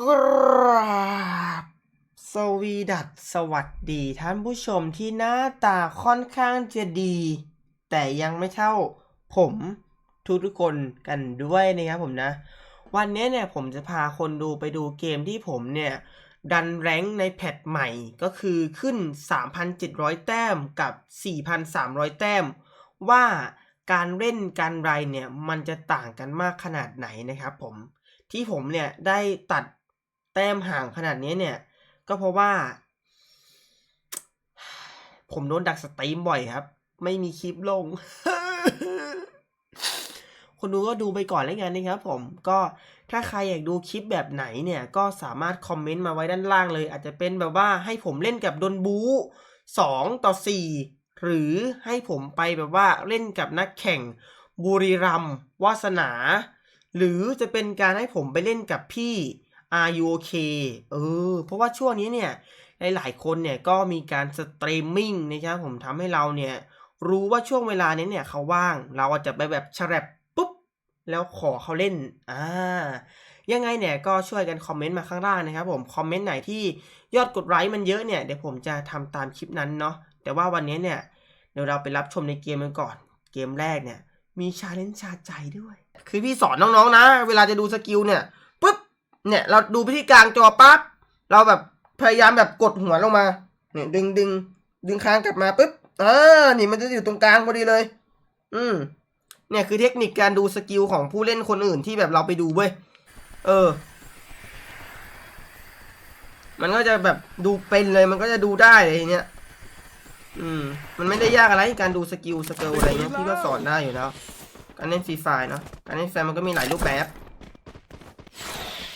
กราบสวีดัสสวัสดีท่านผู้ชมที่หน้าตาค่อนข้างจะดี แต่ยังไม่เท่าผมทุกทุกคนกันด้วยนะครับผมนะ วันนี้เนี่ยผมจะพาคนดูไปดูเกมที่ผมเนี่ย ดันแรงในแพทใหม่ก็คือขึ้น 3,700 แต้มกับ 4,300 แต้ม ว่าการเล่นการไรเนี่ย มันจะต่างกันมากขนาดไหนนะครับผมที่ผมเนี่ยได้ตัด แต้มห่างขนาดนี้เนี่ย ก็เพราะว่า ผมโดนดักสตรีมบ่อยครับ ไม่มีคลิปลง คนดูก็ดูไปก่อนแล้วกันนะครับผมก็ถ้าใครอยากดูคลิปแบบไหนเนี่ย ก็สามารถคอมเมนต์มาไว้ด้านล่างเลย อาจจะเป็นแบบว่าให้ผมเล่นกับดนบูสองต่อสี่หรือให้ผมไปแบบว่าเล่นกับนักแข่งบุรีรัมวาสนา หรือจะเป็นการให้ผมไปเล่นกับพี่ Are you okay เออ เพราะว่าช่วงนี้เนี่ยหลายๆคนเนี่ยก็มีการสตรีมมิ่งนะครับผมทำให้เราเนี่ยรู้ว่าช่วงเวลานี้เนี่ยเขาว่าง เราอาจจะไปแบบแฉลบปุ๊บ แล้วขอเขาเล่น อ่า ยังไงเนี่ยก็ช่วยกันคอมเมนต์มาข้างล่างนะครับผม คอมเมนต์ไหนที่ยอดกดไลค์มันเยอะเนี่ย เดี๋ยวผมจะทำตามคลิปนั้นเนาะ แต่ว่าวันนี้เนี่ยเดี๋ยวเราไปรับชมในเกมกันก่อน เกมแรกเนี่ย มีชาเลนจ์ชาใจด้วย คือพี่สอนน้องๆนะ เวลาจะดูสกิลเนี่ย เนี่ย เราดูไปที่กลางจอปั๊บเราแบบพยายามแบบกดหัวลงมาเนี่ยดึงดึงดึงค้างกลับมาปุ๊บเออานี่มันจะอยู่ตรงกลางพอดีเลย อืมเนี่ยคือเทคนิคการดูสกิลของผู้เล่นคนอื่นที่แบบเราไปดูเว้ยเออ มันก็จะแบบดูเป็นเลยมันก็จะดูได้เลยเนี้ยอืมมันไม่ได้ยากอะไรการดูสกิลสเกลอะไรเงี้ยพี่ก็สอนได้อยู่แล้ว การเล่นฟรีไฟเนาะการเล่นแฟมันก็มีหลายรูปแบบ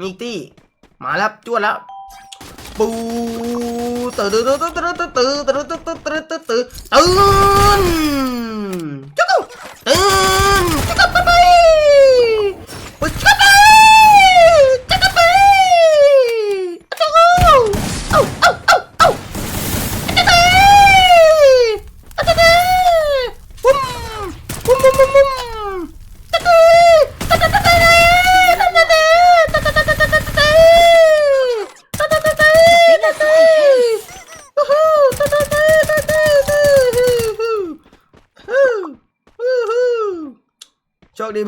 มีกตี้มาแล้วจวดแล้วปูตื่นตื่นตื่นตื่นตื่นตื่นตื่นตื่นตื่นตื่น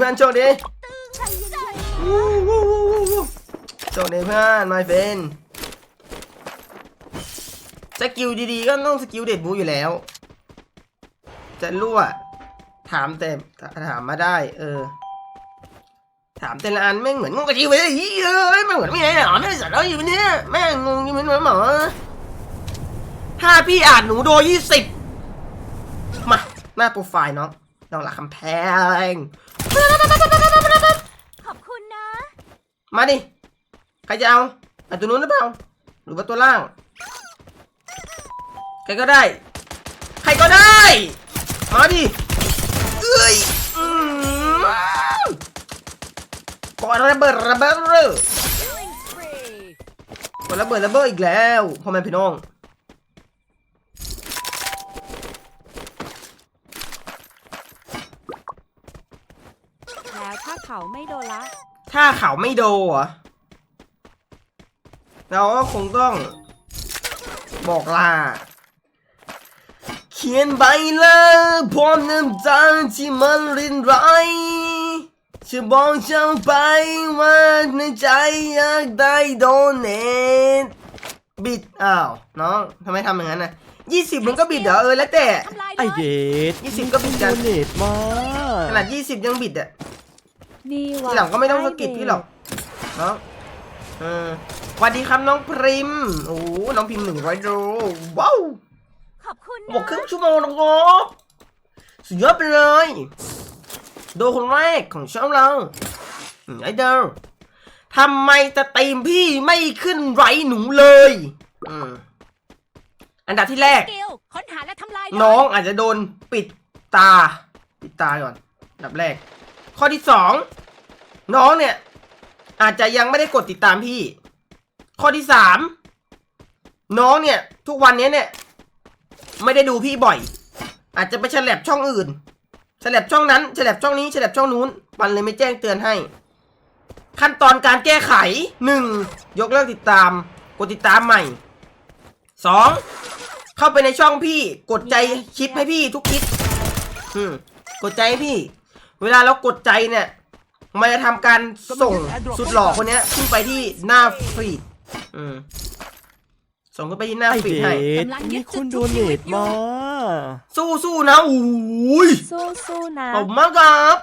อนโชคดีโชคดีเพื่อน my friend สกิลดีๆก็ต้องสกิลเด็ดบูอยู่แล้ว จะรั่ว ถามแต่ถามมาได้ เออ ถามแต่ละอันแม่งเหมือนงงกะทิเลยเฮ้ยเอ้ยไม่เหมือนไม่ไหนหรอไม่ได้สาระอยู่เนี่ยแม่งงงอยู่เหมือนหมอถ้าพี่อ่านหนูโดยี่สิบมา หน้าโปรไฟล์เนาะน้องหลักคำแพง ขอบคุณนะ มาดิ ใครจะเอาเอตัวนู้นหรือเปล่า หรือว่าตัวล่าง ใครก็ได้ ใครก็ได้ มาดิ เอ้ยก่อนระเบิดระเบิดเลยก่อนระเบิดระเบิดอีกแล้วพ่อแม่พี่น้อง แล้วถ้า เขาไม่โดนละ ถ้าเขาไม่โดเหรอเราก็คงต้อง บอกลา เขียนใบลาพร้อมน้ำตาที่มันรินไหลจะบอกเจ้าไปว่าในใจอยากได้โดเนทบิด อ้าว น้องทำไมทำอย่างนั้นน่ะยี่สิบมันก็บิดเหรอเออแล้วแต่ ทำลายไอเลยเดทยี่สิบก็บิดกันโดเนตมาขนาดยี่สิบยังบิดอะ นี่ทีหลังก็ไม่ต้องสะกิดพี่หรอกน้องเออสวัสดีครับน้องพริม โอ้โหน้องพิมพ์หนึ่งร้อยดูว้าวขอบคุณบอกนะครึ่งชั่วโมงแล้วก็สุดยอดไปเลย โดคนแรกของช่องเราอืมไอเดอร์ททำไมสตรีมพี่ไม่ขึ้นไรหนูเลยอืมอันดับที่แรกสกิลค้นหาและทำลายน้องอาจจะโดนปิดตา ปิดตาก่อนอันดับแรก ข้อที่สองน้องเนี่ย อาจจะยังไม่ได้กดติดตามพี่ ข้อที่สามน้องเนี่ย ทุกวันนี้เนี่ย ไม่ได้ดูพี่บ่อย อาจจะไปฉลับช่องอื่นฉลับช่องนั้นฉลับช่องนี้ฉลับช่องนู้น มันเลยไม่แจ้งเตือนให้ ขั้นตอนการแก้ไขหนึ่งยกเลิกติดตาม กดติดตามใหม่สองเข้าไปในช่องพี่ กดใจคลิปให้พี่ทุกคลิป อืม กดใจให้พี่ เวลาเรากดใจเนี่ย มันจะทำการส่งสุดหล่อคนเนี้ยขึ้นไปที่หน้าฟีดอืมส่งขึ้นไปที่หน้าไอฟีดเดให้ทมีคนโดเนทมาสู้สู้ๆนะอุ้ยสู้สู้ๆนะ ขอบคุณมากครับ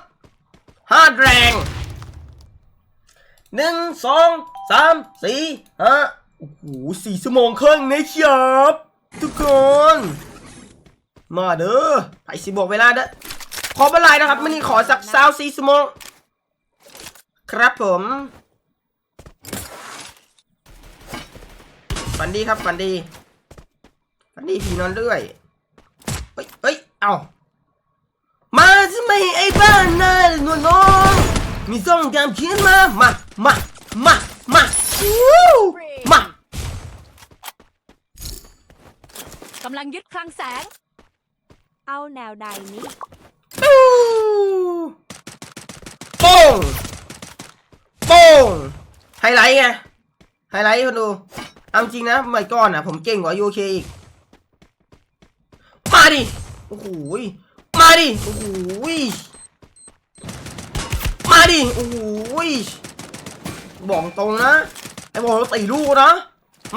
ห้าแรงหนึ่งสองสามสี่ห้าโอ้โหสี่ชั่วโมงครึ่งนะครับทุกคน มาเด้อไปสิบอกเวลาเด้อ ขอเวลานะครับไม่นี่ขอสักสาวสี่ชั่วโมงครับผมฝันดีครับฝันดีฝันดีผีนอนด้วยเฮ้ยเฮ้ยเอ้ามาทำไมไอ้บ้านน่าหนูน้องมีส่งตามเขียนมามามามามามา กำลังยึดคลังแสง เอาแนวใดนี้ โป้งโป้งไฮไลท์ไง ไฮไลท์คนดู เอาจริงนะเมื่อก่อนอะ ผมเก่งกว่ายูเคอีก มาดิ โอ้โหมาดิ โอ้โหมาดิ โอ้โหบอกตรงนะ ไอ้บอกเราตีลูกนะ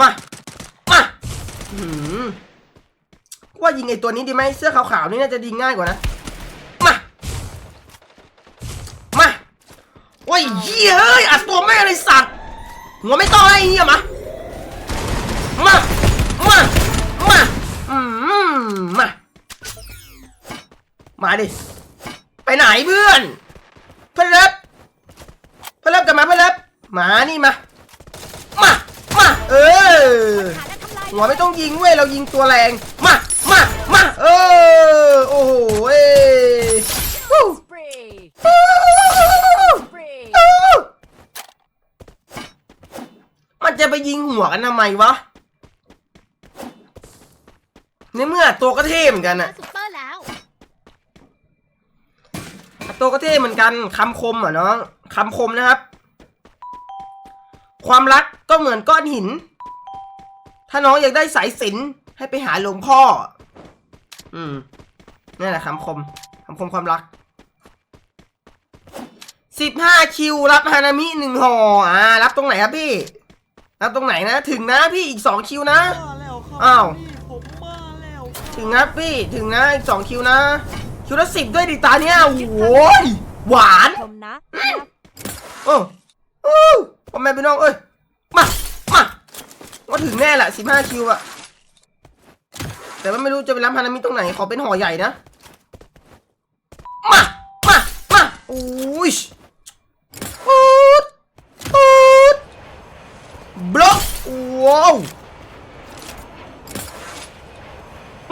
มา มาหืมว่ายิงไอ้ตัวนี้ดีไหมเสื้อขาวๆนี่น่าจะยิงง่ายกว่านะ มา มาโอ้ยเหี้ยเอ้ยอัดตัวแม่เลยสัตว์หัวไม่ต้องไอ้เหี้ยมามามามาอืมมามาดิไปไหนเพื่อนเพื่อนเล็บเพื่อนเล็บกลับมาเพื่อนเล็บมานี่มามามาเออหัวไม่ต้องยิงเว้ยเรายิงตัวแรงมามามาเออโอ้โหเอ้ยวู้ สปรี วู้ สปรี มันจะไป ยิงหัวกันทำไมวะ ในเมื่อตัวก็เท่เหมือนกันอะซุปเปอร์แล้วตัวก็เท่เหมือนกันคำคมอะน้องคำคมนะครับ ความรักก็เหมือนก้อนหิน ถ้าน้องอยากได้สายสิญจนให้ไปหาหลวงพ่อ อืมนี่นแหละคำคมคำคมความรักสิบห้าคิวรับฮานามิหนึ่งห่ออ่า รับตรงไหนครับพี่ รับตรงไหนนะ ถึงนะพี่อีกสองคิวนะมาแล้วครับอ้าว พี่ผมมาแล้วถึงนะพี่ถึงนะอีกสองคิวนะ คิวละสิบด้วยดิตาเนี้ยโอ้โหยหวาน ชมนะ โอ้โอ้พ่อแม่พี่น้องเอ้ย มา มาก็ถึงแน่แหละสิบห้าคิวอะแต่ว่าไม่รู้จะไปรับฮานามิตรงไหน ขอเป็นห่อใหญ่นะ มา มา มาโอ้ยปูดปูดบล็อกว้าว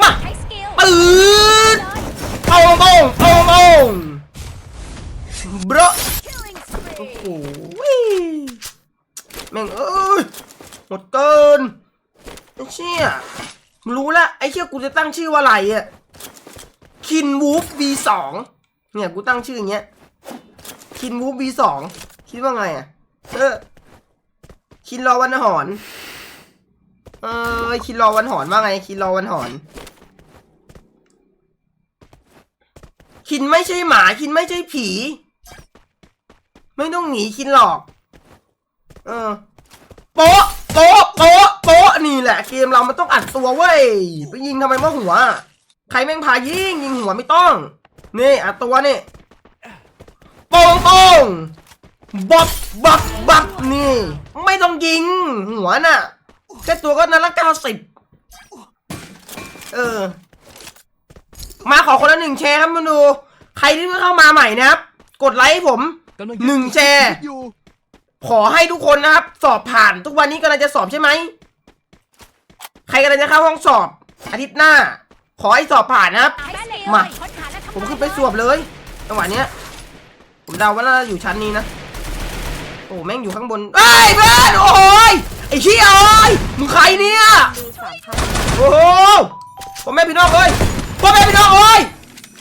มา ใช้สกิล ปืดเอาโมงเอาโมงบล็อก Killing โอ้ spree โหแม่งเอ้ย หมดเกินไอ้เชี่ยรู้ละไอ้เชี่ยกูจะ ตั้งชื่อว่าอะไรอะคินวูฟ V2 เนี่ยกูตั้งชื่ออย่างเงี้ยคินวูฟ V2 คิดว่าไงอะเออคินรอวันหอน เออคินรอวันหอนว่าไง คินรอวันหอน คินไม่ใช่หมา คินไม่ใช่ผี ไม่ต้องหนีคินหรอก เออโป๊ะโป๊ะโป๊ะโป๊ะ นี่แหละเกมเรามันต้องอัดตัวเว้ยไปยิงทำไมว่าหัว ใครแม่งพายิงยิงหัวไม่ต้อง นี่อัดตัวนี่โป้งโป้งบับบับบับนี่ ไม่ต้องยิง หัวน่ะแค่ตัวก็นัดละเก้าสิบเออ มาขอคนละหนึ่งแชร์ครับมาดู ใครที่เพิ่งเข้ามาใหม่นะครับ กดไลค์ให้ผมหนึ่งแชร์ขอให้ทุกคนนะครับ สอบผ่านทุกวันนี้กำลังจะสอบใช่ไหม ใครกำลังจะเข้าห้องสอบ อาทิตย์หน้า ขอให้สอบผ่านนะครับได้เลยมาค้นหาและทำลายผมขึ้นไปสวบเลยจังหวะเนี้ย ผมเดาว่าน่าจะอยู่ชั้นนี้นะ โอ้แม่งอยู่ข้างบนเอ้ยเพื่อนโอ้ยไอ้เชี่ยเอ้ยมึงใครเนี่ยดูสามพันโอ้โหพ่อแม่พี่น้องเอ้ยพ่อแม่พี่น้องเอ้ย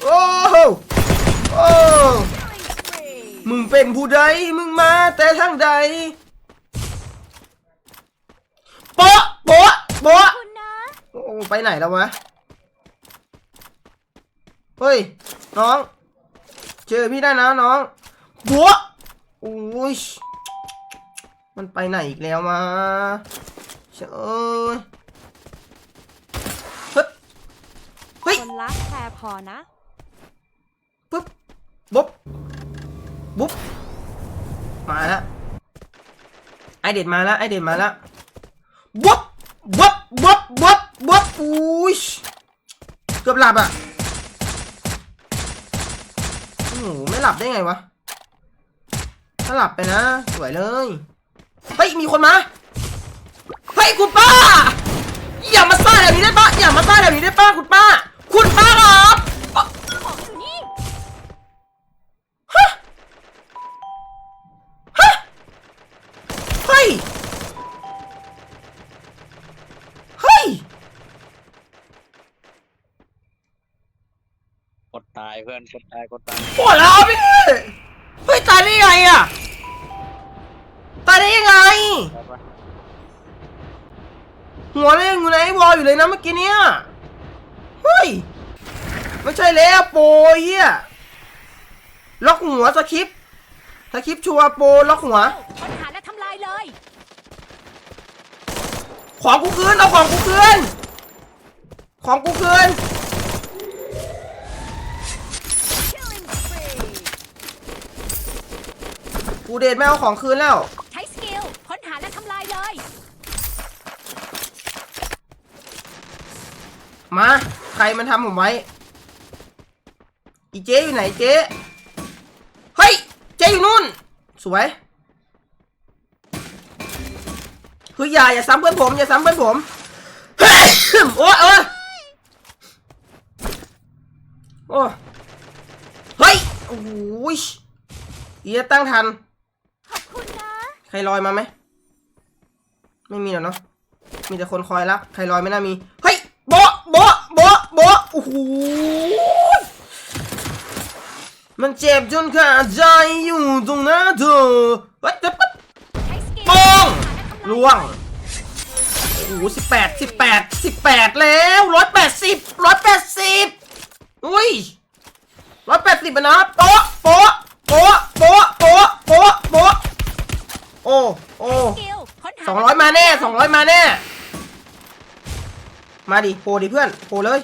โอ้โหโอ้มึงเป็นผู้ใดมึงมาแต่ทางใดโป๊ะโป๊ะ โป๊ะคุณนะโอ้ไปไหนแล้ววะ เฮ้ย น้อง เจอพี่ได้นะน้องบัวโอ้ย มันไปไหนอีกแล้วมาเชยเอยเฮ้ยเฮ้ยคนรักแพรพอนะปุ๊บบุ๊บบุ๊บมาแล้วไอเด็ดมาแล้วไอเด็ดมาแล้วบุ๊บ บ๊บบ๊บบ๊บบุ๊บอุ้ยเกือบหลับอะโอ้โหไม่หลับได้ไงวะถ้าหลับไปนะสวยเลยเฮ้ยมีคนมาเฮ้ยคุณป้า อย่ามาซ่าแบบนี้ได้ป้าอย่ามาซ่าแบบนี้ได้ป้าคุณป้า คุณป้าครับอ๊ะ ของอยู่นี่ ฮะฮะเฮ้ย เฮ้ย กดตาย เพื่อนกดตายกดตายปวดแล้วพี่เฮ้ยตายได้ยังไงอะตายได้ยังไงไปปะหัวเร่งอยู่ในไอ้วอลอยู่เลยนะเมื่อกี้เนี่ยเฮ้ยไม่ใช่แล้วโปรเฮียล็อกหัวสคริปต์สคริปต์ชัวร์โปรล็อกหัว ค้นหาและทำลายเลย ของกูคืนเอาของกูคืน ของกูคืน กูเดทไม่เอาของคืนแล้ว ใช้สกิลค้นหาและทำลายเลย มา ใครมันทำผมไว้ อีเจ๊อยู่ไหนเจ๊ เฮ้ย เจ๊อยู่นู่น สวยเฮ้ยอย่าอย่าซ้ำเพื่อนผมอย่าซ้ำเพื่อนผมเฮ้ย โอ้ยเออโอ้เฮ้ยโอ้โหยอีจะตั้งทัน ขอบคุณนะ ใค รลอยมาไหม ไม่มีหรอเนาะ มีแต่คนคอยรักใครลอยไม่น่ามี เฮ้ยโบะโบะโบะโบะโอ้โห มันเจ็บจนขาดใจอยู่ตรงหน้าเธอเฮ้ยจะปั๊บป้งล่วง โอ้โหสิบแปดสิบแปดสิบแปดแล้วร้อยแปดสิบร้อยแปดสิบอุ้ยร้อยแปดสิบนะโป๊ะโป๊ะโป๊ะโป๊ะโป๊ะโป๊ะโป๊ะ โอ้โอ้สกิลค้นหาสองร้อยมาแน่สองร้อยมาแน่ มาดิโผล่ดิเพื่อนโผล่เลย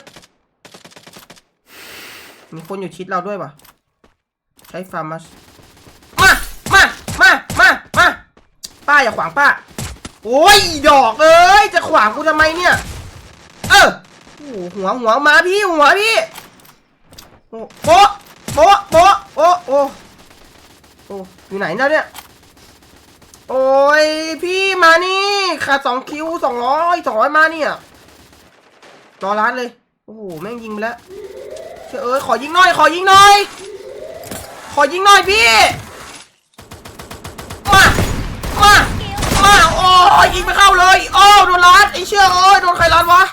มีคนอยู่ชิดเราด้วยวะใช้ฟาร์มัสมามามามามาป้าอย่าขวางป้า โอ้ยดอกเอ้ยจะขวางกูทำไมเนี่ย เออโอ้โหหัวหัวมาพี่หัวพี่โอ้โป๊ะโป๊ะโป๊ะโอ้โอ้โอ้อยู่ไหนแล้วเนี่ย โอ้ยพี่มานี่ขาดสองคิวสองร้อยสองร้อยมาเนี่ยรอร้านเลย โอ้โหแม่งยิงไปแล้วเชื่อเอ้ขอยิงหน่อย ขอยิงหน่อย ขอยิงหน่อยพี่ มา มา มา โอ้ยยิงไม่เข้าเลย โอ้โดนรัดไอ้เชี่ยเอ้ยโดนใครรัดวะ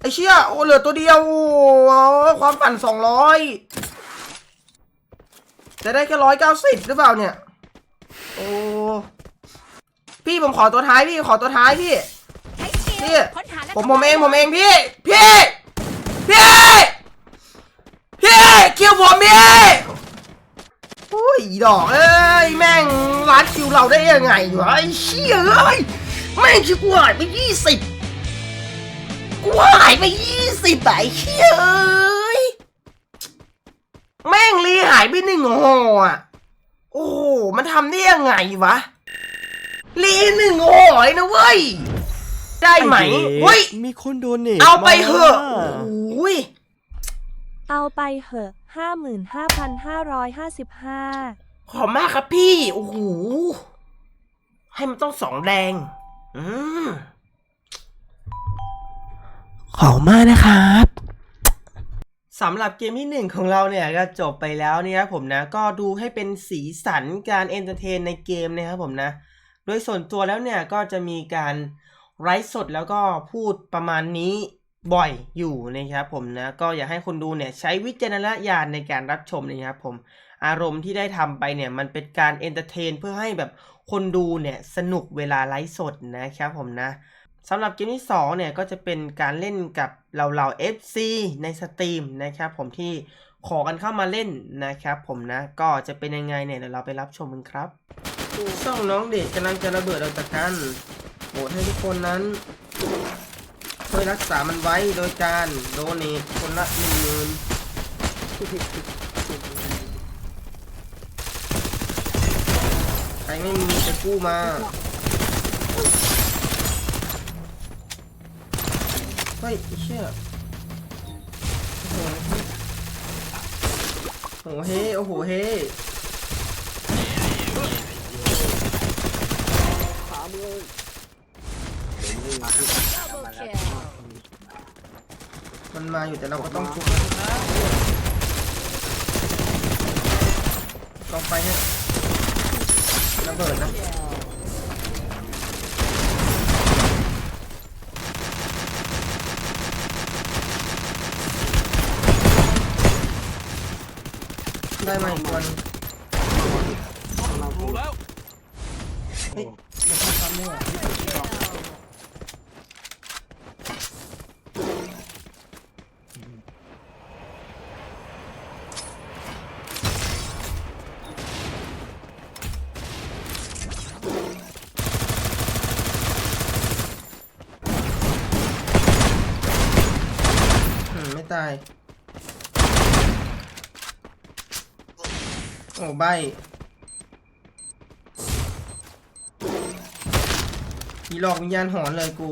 ไอ้เชี่ยโอ้เหลือตัวเดียว โอ้ความฝันสองร้อยจะได้แค่ร้อยเก้าสิบหรือเปล่าเนี่ย โอ้ พี่ผมขอตัวท้ายพี่ขอตัวท้ายพี่ ใช้สกิลพี่ ค้นหาและผมทำผลายมเองลยผมเองพี่ พี่ พี่ พี่คิวผมพี่โอ้ยดอกเอ้ยแม่งร้านคิวเราได้ยังไงวะไอ้เชี่ยเอ้ยแม่งคิวกูหายไปยี่สิบกูหายไปยี่สิบไอ้เชี่ยเอ้ยแม่งรีหายไปหนึ่งห่ออะ โอ้โห มันทำได้ยังไงวะรีหนึ่งห่อเลยนะเว้ย ได้ไหมอ้เด็กเฮ้ย มีคนโดเนทเอาไปเหอะมาโอ้ยเอาไปเหอะห้าหมื่นห้าพันห้าร้อยห้าสิบห้าขอบมากครับพี่ โอ้โห ให้มันต้องสองแดงอืมขอบมากนะครับ สำหรับเกมที่หนึ่งของเราเนี่ยก็จบไปแล้วนี่ครับผมนะก็ดูให้เป็นสีสันการเอนเตอร์เทนในเกมนะครับผมนะ โดยส่วนตัวแล้วเนี่ยก็จะมีการไลฟ์สดแล้วก็พูดประมาณนี้บ่อยอยู่นะครับผมนะก็อยากให้คนดูเนี่ยใช้วิจารณญาณในการรับชมนะครับผมอารมณ์ที่ได้ทำไปเนี่ยมันเป็นการเอนเตอร์เทนเพื่อให้แบบคนดูเนี่ยสนุกเวลาไลฟ์สดนะครับผมนะ สำหรับเกมที่2เนี่ยก็จะเป็นการเล่นกับเราเรา FC ในสตรีมนะครับผมที่ขอกันเข้ามาเล่นนะครับผมนะก็จะเป็นยังไงเนี่ยเดี๋ยวเราไปรับชมกันครับช่องน้องเดชกำลังจะระเบิดออกจากกันโหวตให้ทุกคนนั้นช่วยรักษามันไว้โดยการโดเนทคนละหนึ่งหมื่นใครไม่มีจะกู้มา เฮ้ยไอ้เชี่ยโอ้โหโอ้โหเฮ้โอ้โหเฮ้มันมาอยู่แต่เราก็ต้องชุบลองไปฮะระเบิดนะ ได้มาอีกตัวหนึงเฮ้ยยังไม่ทำด้วยว่ะอืมไม่ตาย โอ้ใบมีหลอกวิญญาณหอนเลยกู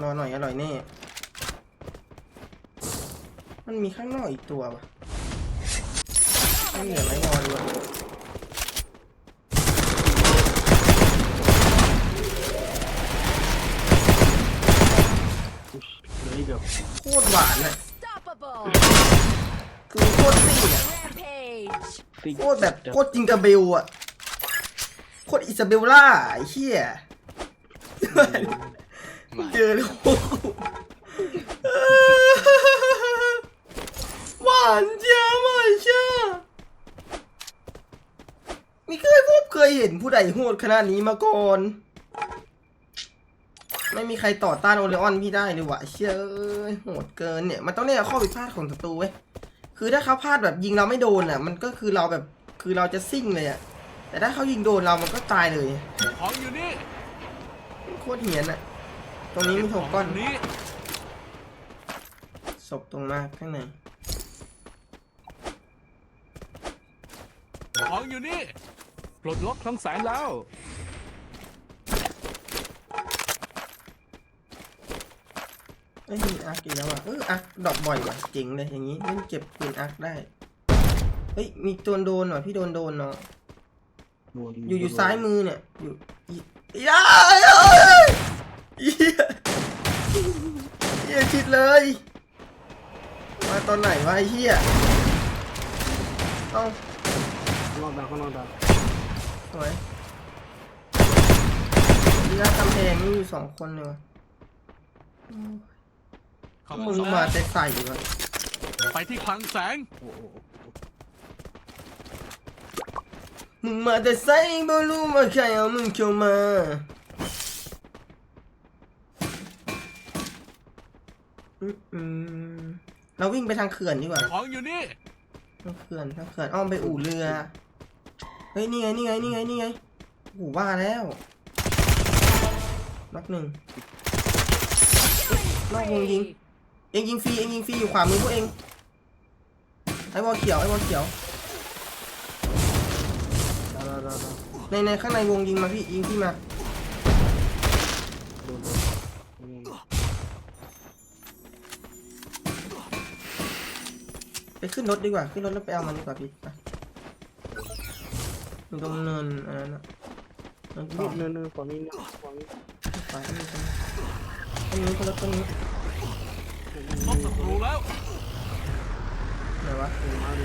รอหน่อยอร่อยแน่ มันมีข้างนอกอีกตัววะไม่เหลือไม่งอด้วย โคตรหวานอะ Unstoppable คือโคตรซิ่งอะ Rampage โคตรแบบโคตรจิงกาเบลอะโคตรอิซาเบลล่าไอ้เหี้ยเจอแล้วโอ้โหหวานเจ้าหวานเจ้าไม่เคยพบเคยเห็นผู้ใดโหดขนาดนี้มาก่อน ไม่มีใครต่อต้านโอเลออนพี่ได้เลยว่ะเชื่อเอ้ยโหดเกินเนี่ย มันต้องเรียกว่าข้อผิดพลาดของศัตรูเว้ย คือถ้าเขาพลาดแบบยิงเราไม่โดนอะ มันก็คือเราแบบคือเราจะซิ่งเลยอะ แต่ถ้าเขายิงโดนเรามันก็ตายเลยของอยู่นี่โคตรเหียนอะ ตรงนี้มีถกก้อนนี้ศพตรงมาข้างในของอยู่นี่ปลดล็อกคลังแสงแล้ว เอ้ยมีอาร์คอีกแล้วอะเอออาร์คดรอปบ่อยว่ะเจ๋งเลยอย่างนี้เล่นเก็บปืนอาร์คได้เฮ้ยมีตัวโดนว่ะพี่โดนโดนเนาะอยู่อยู่ซ้ายมือเนี่ยอยู่อีย้ายเอ้ยเหี้ยเหี้ยชิดเลย มาตอนไหนวะไอ้เหี้ยเอ้าข้างนอกดังข้างนอกดังสวยนี่นะกำแพงนี่อยู่สองคนเลยวะ มึงมาแต่ใส่วะไปที่คลังแสง มึงมาแต่ใส่บ่รู้ว่าใครเอามึงเข้ามาอืมอืมเราวิ่งไปทางเขื่อนดีกว่าของอยู่นี่ทางเขื่อนทางเขื่อนอ้อมไปอู่เรือ เฮ้ยนี่ไงนี่ไงนี่ไงนี่ไงโอ้โหว่าแล้วนักหนึ่งนอกวงยิง เองยิงฟรีเองยิงฟรีอยู่ขวามือพวกเองไอ้บอลเขียวไอ้บอลเขียวดังดังดังในในข้างในวงยิงมาพี่ยิงพี่มานโดนไปขึ้นรถดีกว่าขึ้นรถแล้วไปเอามันดีกว่าพี่ไปอยู่ตรงเนินอันนั้นอะเนินต่นิอดเนินเนินฝั่งนี้เนี่ยฝั่งนี้ไปนี่ตรงนี้ตรงนี้คนรถตรงนี้ พบศัตรูแล้ว ไหนวะเออมาดิ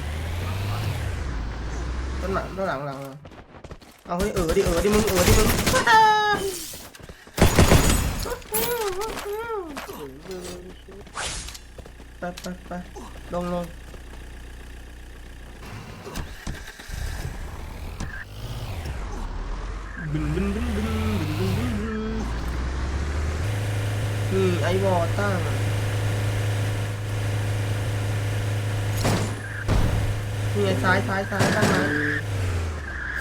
ต้นหลังต้นหลังหลังเอาเฮ้ยเออดิเออดิมึงเออดิมึงไปไปไปลงลงบึนบึนบึนบึนบึนบึนบึนอืมไอวอลตั้ง นี่ไงซ้ายซ้ายซ้ายตั้งมา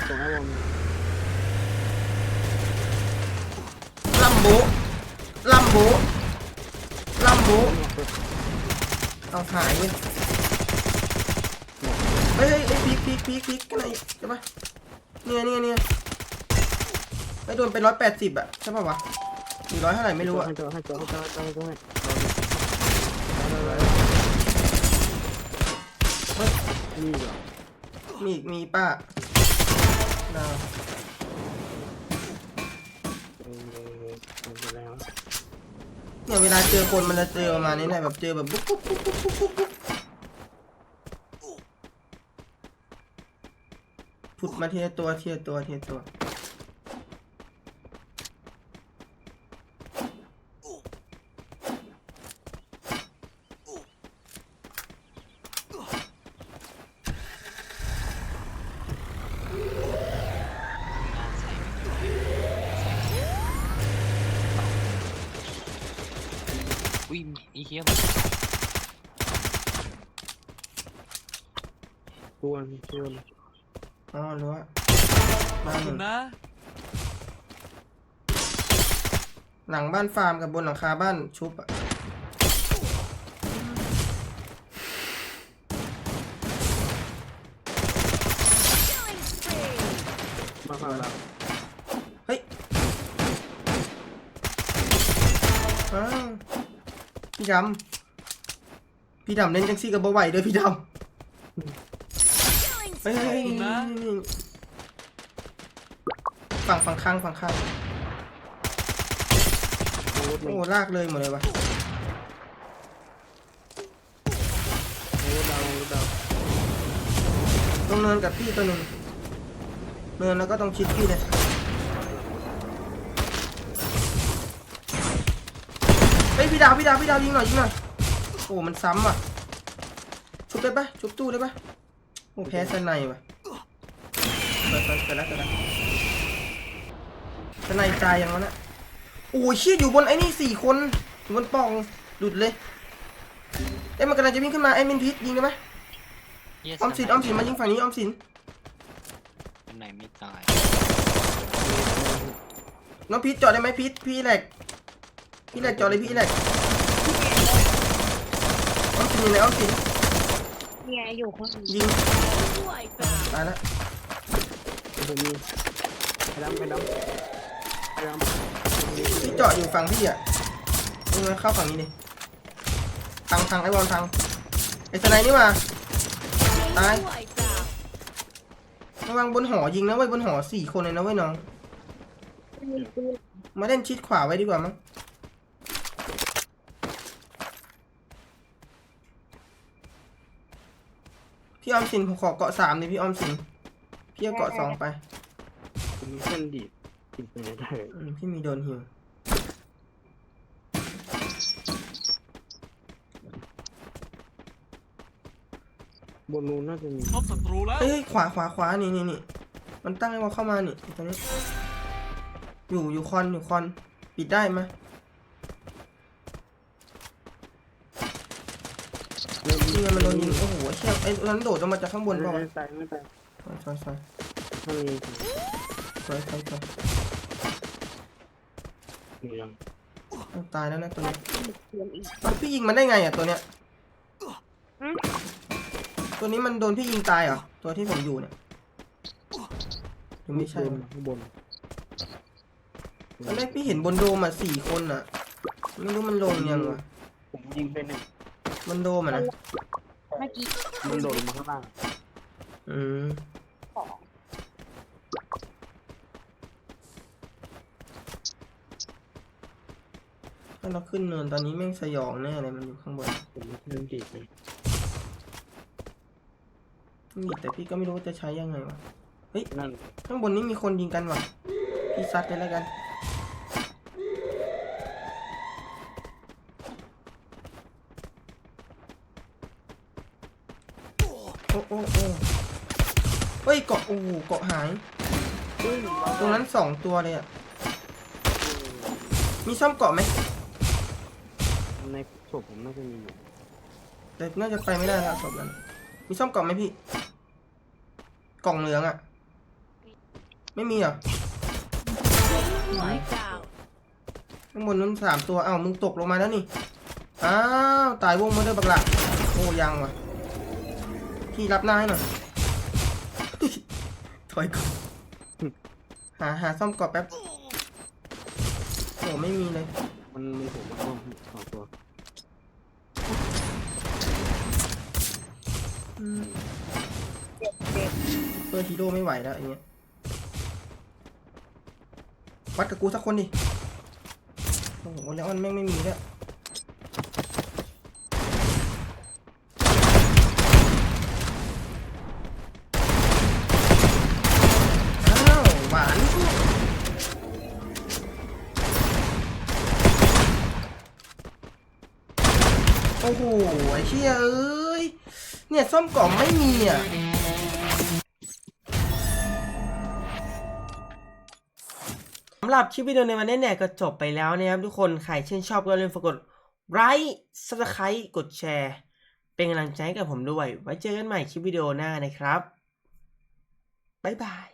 ส่งให้บอลลัมโบลัมโบลัมโบเอาหายเว้ยเฮ้ยเฮ้ยเฮ้ยพีกพีกพีกพีกกันไหนใช่ปะเนี่ยเนี่ยเนี่ยไม่โดนไปร้อยแปดสิบอะใช่ปะวะหรือร้อยเท่าไหร่ไม่รู้อะให้เจอให้เจอให้เจอให้เจอให้ เจอให้นี่เหรอมีอีกมีป้าดาวเออเออเออแล้วเนี่ยเวลาเจอคนมันจะเจอประมาณนี้แหละแบบเจอแบบปุ๊บปุ๊บปุ๊บปุ๊บปุ๊บปุ๊บปุ๊บผุดมาเทีละตัวเทีละตัวเทีละตัวงอีเหี้ย ชวนชวนอ๋อรู้ว่าบ้านคุณนะหลังบ้านฟาร์มกับบนหลังคาบ้านชุบอะมาฟังเราเฮ้ยอ้าวพี่ดำพี่ดำเล่นจังซี่กับบ่ไหวเด้อพี่ดำ เฮ้ยเฮ้ยเฮ้ยนี่นี่นี่ฝั่งฝั่งข้างฝั่งข้างรถหนึ่โอ้งลากเลยหมดเลยวะรถดาวรถดาวตรงเนินกับพี่ตัวหนึ่งเนินแล้วก็ต้องชิดพี่เลยเฮ้ยพี่ดาวพี่ดาวพี่ดาวยิงหน่อยยิงหน่อยโอ้มันซ้ำอะชุบได้ปะชุบตู้ได้ปะ โอ้แพ้สไนว่ะเปิดเปิดเปิดแล้วเปิดแล้วสไนตายยังวะน่ะโอ้ยเชี่ยอยู่บนไอ้นี่สี่คนอยู่บนปล่องหลุดเลยเอ้ยมันกำลังจะวิ่งขึ้นมาไอ้มินพิษยิงได้ไหมเหี้ยออมสินออมสินมายิงฝั่งนี้ออมสินอันไหนไม่ตายน้องพีทจอดได้ไหมพีทพี่แหลกพี่แหลกจอดเลยพี่แหลกออมสินอยู่ไหนออมสิน เนี่ยอยู่คนยิงด้วยจ้าตายแล้วผมมีไปดำไปดำไปดำพี่จอดอยู่ฝั่งพี่อะมึงมาเข้าฝั่งนี้ดิพังพังไอ้บอลพังไอ้สไนนี่มาตายด้วยจ้าระวังบนหอยิงนะเว้ยบนหอสี่คนเลยนะเว้ยน้องมีปืนมาเล่นชิดขวาไว้ดีกว่ามั้ง พี่ออมสินผมขอเกาะสามดิพี่ออมสินพี่เอาเกาะสองไปผมมีเส้นดีดติดไปไหนได้อืมพี่มีโดนหิวบนนู้นน่าจะมีพบศัตรูแล้ว เอ้ยขวาขวาขวานี่นี่นี่มันตั้งให้ว่าเข้ามานี่ตรงนี้อยู่อยู่คอนอยู่คอนปิดได้ไหมยเริ่มนี่ไงมันโดนยิงโอ้โห เชี่ยไอ้นั้นโดดลงมาจากข้างบนเปล่าวะไม่ตายไม่ตายสวยสวยถ้ามีสวยสวยสวยมียังตายแล้วนะตัวนี้ตรียมอีกเอ้าพี่ยิงมันได้ไงอะตัวเนี้ย ตัวนี้มันโดนพี่ยิงตายเหรอ ตัวที่ผมอยู่เนี่ยหรือไม่ใช่บนข้างบนตอนแรกพี่เห็นบนโดมอะสี่คนอะ ไม่รู้มันลงยังวะผมยิงไปหนึ่งบนโดมอะนะเมื่อกี้ มันโดดลงมาข้างล่างอืมของถ้าเราขึ้นเนินตอนนี้แม่งสยองแน่เลยมันอยู่ข้างบนผมไม่เล่นดีเลยนี่แต่พี่ก็ไม่รู้ว่าจะใช้ยังไงวะ นั่นข้างบนนี้มีคนยิงกันว่ะ พี่ซัดเลยแล้วกัน โอ้โอ้โอ้เฮ้ยเกาะโอ้โหเกาะหาย ตรงนั้นสองตัวเลยอะ มีซ่อมเกาะไหมในศพผมน่าจะมีอยู่แต่น่าจะไปไม่ได้แล้วศพนั้น มีซ่อมเกาะไหมพี่ กล่องเหลืองอะ ไม่มีเหรอ Spike down. ข้างบนนั้นสามตัว เอ้ามึงตกลงมาแล้วนี่ อ้าว ตายวงมาเด้อบักละโอ้ยังว่ะ พี่รับหน้าให้หน่อย ถอยก่อน หาหาซ่อมเกาะแป๊บโอ้ไม่มีเลย มันมันผมมันต้องสองตัวเพื่อฮีโร่ไม่ไหวแล้วอย่างเงี้ย วัดกับกูสักคนดิ โอ้โหแล้วมันแม่งไม่มีด้วยอ้าว โอ้โหเชี่ยเอ้ย เนี่ยส้มกล่องไม่มีอะสำหรับคลิปวิดีโอในวันนี้เนี่ยก็จบไปแล้วนะครับทุกคน ใครชื่นชอบก็อย่าลืมฝากกดไลค์ซับสไครต์กดแชร์ เป็นกำลังใจให้กับผมด้วย ไว้เจอกันใหม่คลิปวิดีโอหน้านะครับ บ๊ายบาย